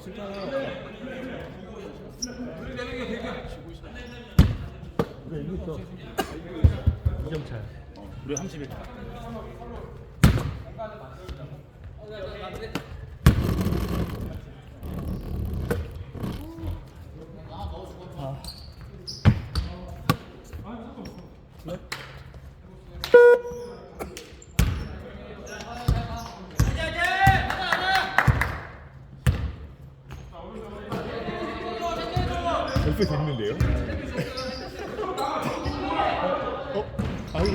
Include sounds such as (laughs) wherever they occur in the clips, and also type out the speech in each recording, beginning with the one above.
우리 이기 있어. 2점 차. 우리 31. 벌써 됐는데요? 어? 어?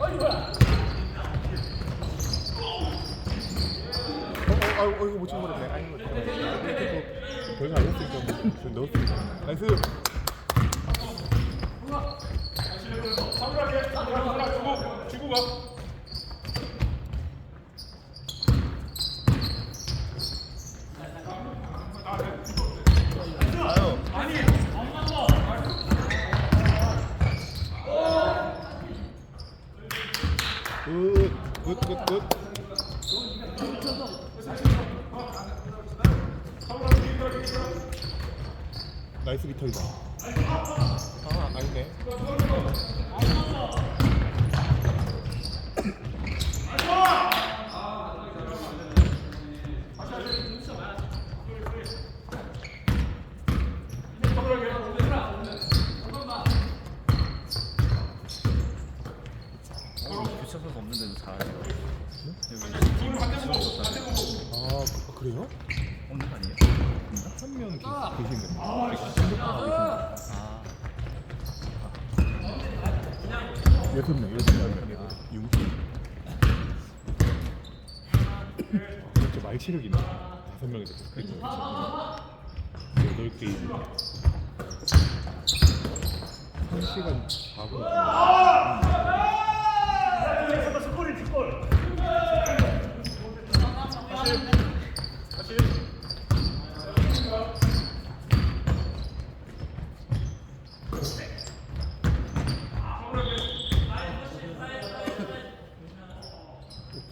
아이고. 어, 어, 아, 어, 이거 못 치는 거네. 아니, 이거 별거 아니었으니까 뭐, 넣었으니까. 나이스. 굿, 굿, 굿, 굿. 나이스 비터이다. 아, 아니네. 선수 없는데도 잘하네요. 여기 아, 그- 그래요? 없는 거 아니에요? 한명 계시는데. 아, 여섯 명, 여섯 명. 융. 진짜 말 체력이네. 다섯 명이 됐어. 그렇죠. 여덟 개. 한 시간 4분.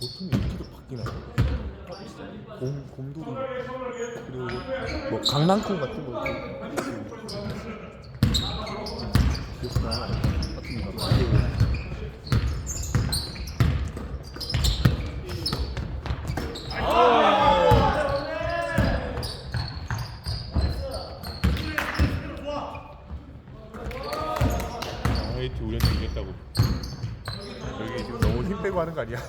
보통 이렇게도 바뀌나요? 곰, 곰돌이. 그리고 뭐 강낭콩 같은 거 귀엽다 같은 거 같고 하이트 우리한테 이겼다고 여기 힘 빼고 하는 거 아니야? (laughs)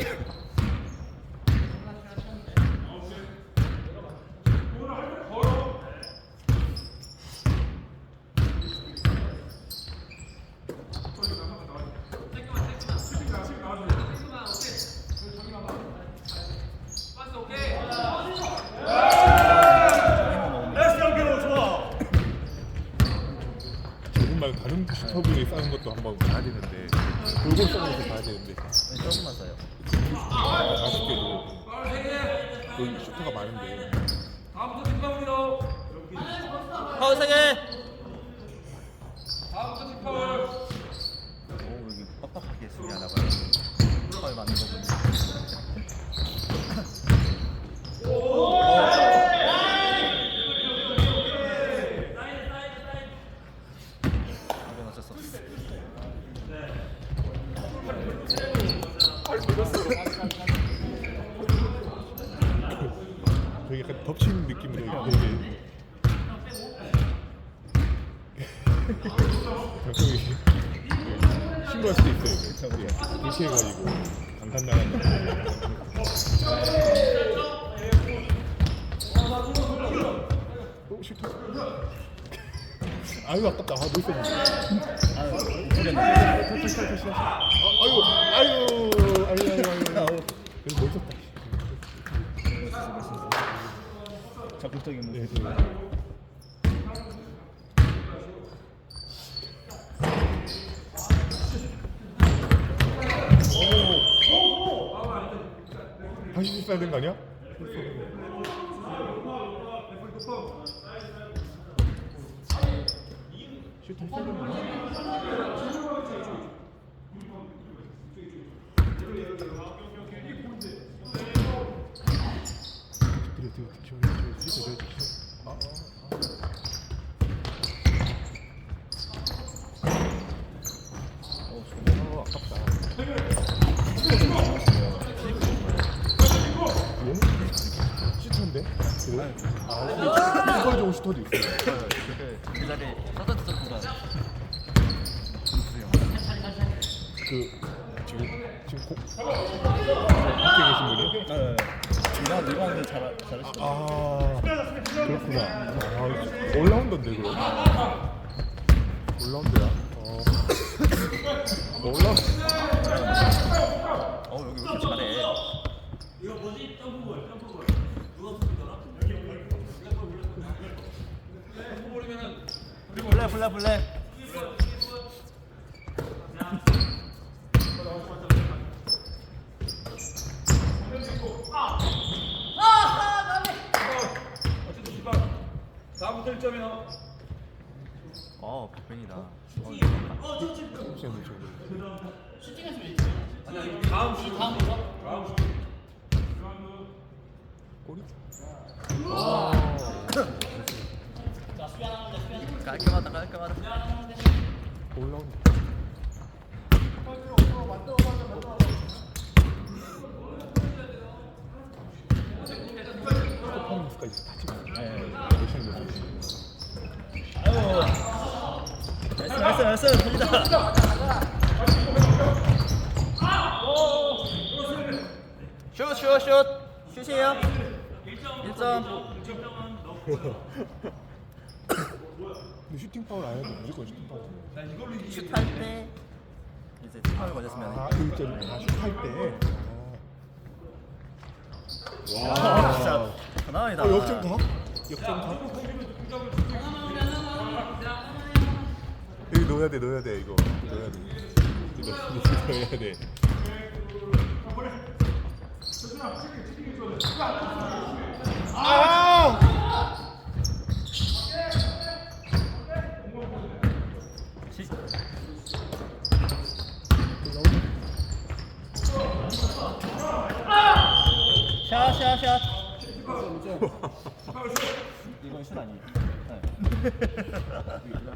(laughs) 조금 말고 다른 슈터분이 싸는 것도 한번 봐야 되는데 골골 싸는 것도 봐야 되는데 조금만 써요. 아쉽게도 여기 슈터가 많은데 파울 세 개. 오 여기 빡빡하게 수비하나 봐요. 파울 맞는 거 보니. 이건 어쩔 수 없어. 되게 약간 덮친 느낌으로 되게 (laughs) 가끔이 신고할 수도 있어요. 이게. 무시해가지고 방탄? 슈터 아유 아깝다. 아, 못 썼는데. 아유 이쁘겠네. 터치 터치 터치. 아, 아유 아유 아유 아유 아유. 적극적인 모습. 다시 있어야 되는 거 아니야? 슈팅 세는 거 아니야? 아. 그, 그 자리 서든트 점프가 그 지금 지금 고, 밖에 계신 분이요? 네. 이만 이만은 잘 잘하시죠. 아 그렇구나. 아, 올라운더인데 그럼? 올라운더야. 어. 올라. 어 여기 왜 이렇게 잘해? 블랙 블랙 블랙. 다음부터 1점이요. 어 박빙이다. 시험 좀. 다음 슛. 다음 슛. 다음 슛. 꼬리? 깔끔하다 깔끔하다. 올라운더. 퍼포먼스까지 다 찍어. 네. 열심히 넣었어. 나이스 갑니다. 슛슛슛 슛이에요. 1점. 근데 슈팅 파울 안 해도 무조건 슈팅 파울. 슛할 때 이제 파울 걸렸으면 아, 일점 아, 슛할 때. 아. 아, 와. 진짜 전화이다. 어, 역전 가? 역전 가? 넣어야 돼, 넣어야 돼, 이거. 넣어야 돼. 이거 넣어야 돼. (laughs) 아! 샷샷샷. (laughs) 이건 슛 아니에요. 네. (laughs)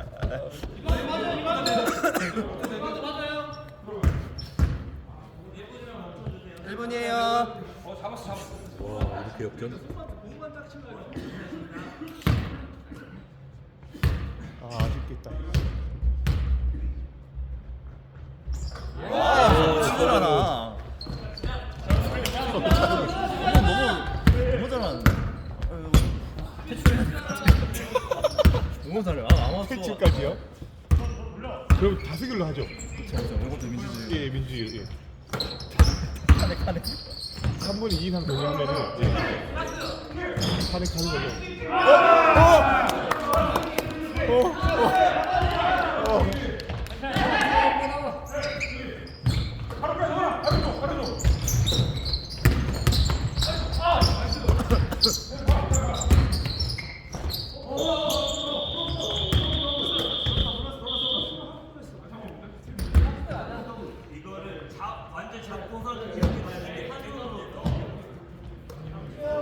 일분이에요 와, 이렇게 역전? 아, 아쉽겠다. 와, 진짜 잘하나. 너무 너무 잘하는데. 아유, 퇴출해야 될것 같아. 너무 잘해. 아, 아마 패치까지요? 그럼 다수결로 하죠. 그렇죠. 이것도 민주주의. 예, 민주주의. 예. 카네 카네. 3분의 2 이상 동의하면은 예. 탄핵 하는 걸로. 어! 어! 어! 어! 어!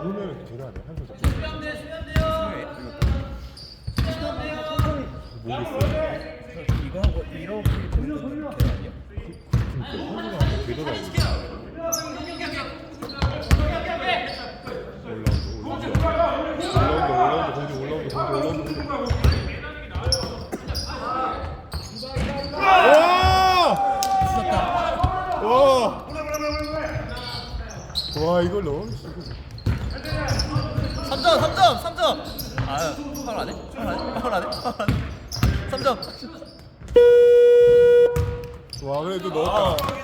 그러면 제가 안 해. 한손 잡고. 모르겠어요. 이거 하고 이렇게 되는 거 되돌아야 돼. 올라온다, 올라온다. 공주 올라온다, 공주 올라온다, 공주. 와! 와! 와, 이걸 넣어? 3점 3점 3점. 아유 파울 안 해? 파울 안 해? 파울 안 해? 파울 안 해? 3점. 와 그래도 넣었다.